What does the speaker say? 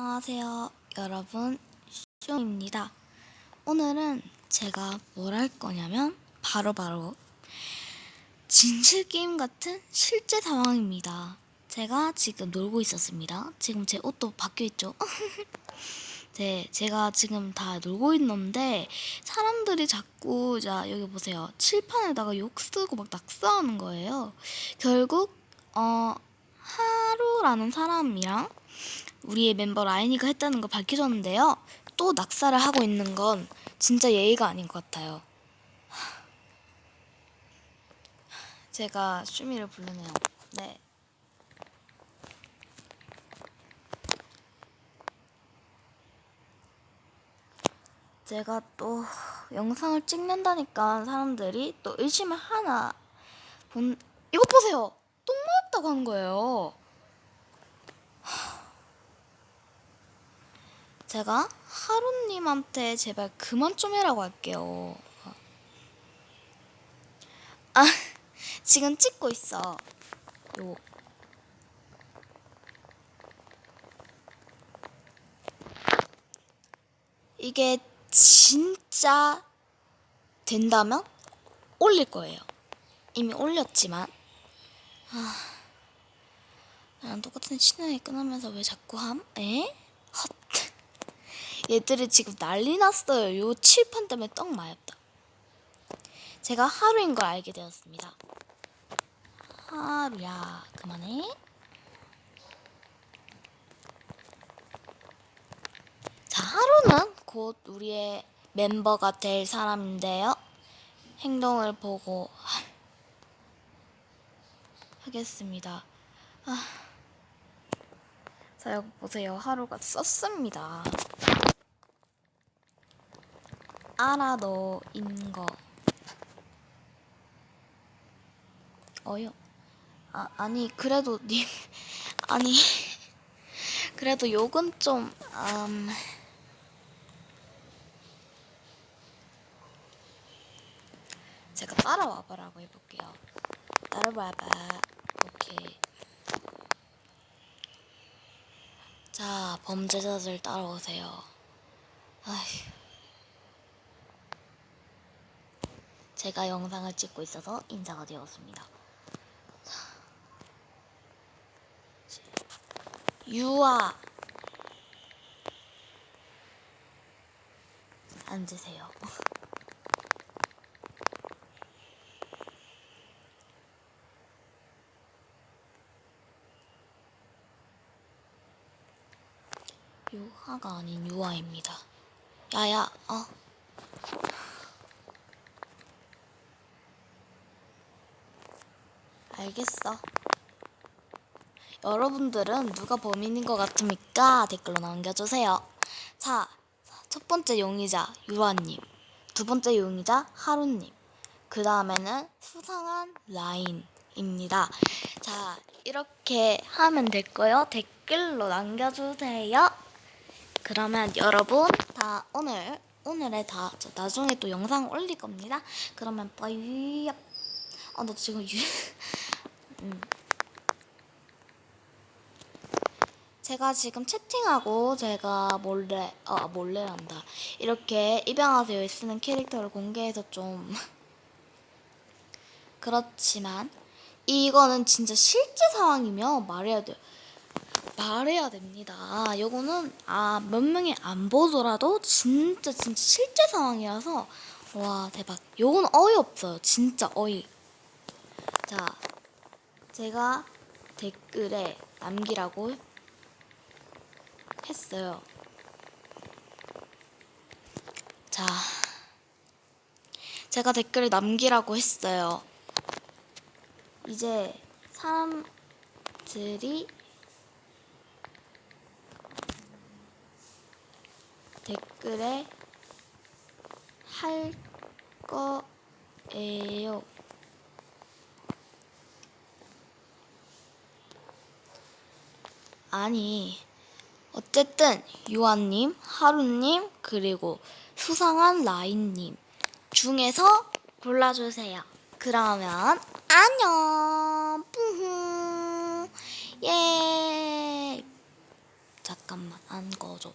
안녕하세요, 여러분. 숑입니다. 오늘은 제가 뭘 할 거냐면 바로 바로 진실 게임 같은 실제 상황입니다. 제가 지금 놀고 있었습니다. 지금 제 옷도 바뀌어 있죠. 네, 제가 지금 다 놀고 있는데 사람들이 자꾸 자 여기 보세요. 칠판에다가 욕 쓰고 막 낙서하는 거예요. 결국 어 하루라는 사람이랑 우리의 멤버 라인이가 했다는 걸 밝혀졌는데요. 또 낙사를 하고 있는 건 진짜 예의가 아닌 것 같아요. 제가 슈미를 부르네요. 네. 제가 또 영상을 찍는다니까 사람들이 또 의심을 하나 본 이거 보세요. 똥 맞았다고 하는 거예요. 제가 하루님한테 제발 그만 좀 해라고 할게요. 아, 지금 찍고 있어. 요. 이게 진짜 된다면 올릴 거예요. 이미 올렸지만. 아, 나랑 똑같은 친하게 끊으면서 왜 자꾸 함? 에? 헛. 얘들이 지금 난리 났어요. 요 칠판 때문에 떡 마였다. 제가 하루인 걸 알게 되었습니다. 하루야, 그만해. 자, 하루는 곧 우리의 멤버가 될 사람인데요. 행동을 보고 하- 하겠습니다. 아. 자, 여기 보세요. 하루가 썼습니다. 알아 너인 거. 어요. 아 아니 그래도 님 아니 그래도 욕은 좀 음. 제가 따라와 봐라고 해볼게요. 따라와 봐. 오케이. 자 범죄자들 따라오세요. 아휴. 제가 영상을 찍고 있어서 인사가 되었습니다. 유아 앉으세요. 유하가 아닌 유아입니다. 야야, 어. 알겠어. 여러분들은 누가 범인인 것 같습니까? 댓글로 남겨주세요. 자, 첫 번째 용의자 유아님, 두 번째 용의자 하루님, 그 다음에는 수상한 라인입니다. 자, 이렇게 하면 됐고요. 댓글로 남겨주세요. 그러면 여러분 다 오늘 오늘의 다저 나중에 또 영상 올릴 겁니다. 그러면 빠이. 아, 나 지금 유. 음. 제가 지금 채팅하고 제가 몰래 아 몰래란다. 이렇게 입양하세요 쓰는 캐릭터를 공개해서 좀 그렇지만 이거는 진짜 실제 상황이면 말해야 돼요 말해야 됩니다. 요거는 아 몇 명이 안 보더라도 진짜 진짜 실제 상황이라서 와 대박. 요건 어이없어요. 진짜 어이. 자 제가 댓글에 남기라고 했어요. 자, 제가 댓글을 남기라고 했어요. 이제 사람들이 댓글에 할 거예요. 아니, 어쨌든 유아님, 하루님, 그리고 수상한 라인님 중에서 골라주세요. 그러면 안녕. 뿌후. 예. 자, 잠깐만 안 꺼져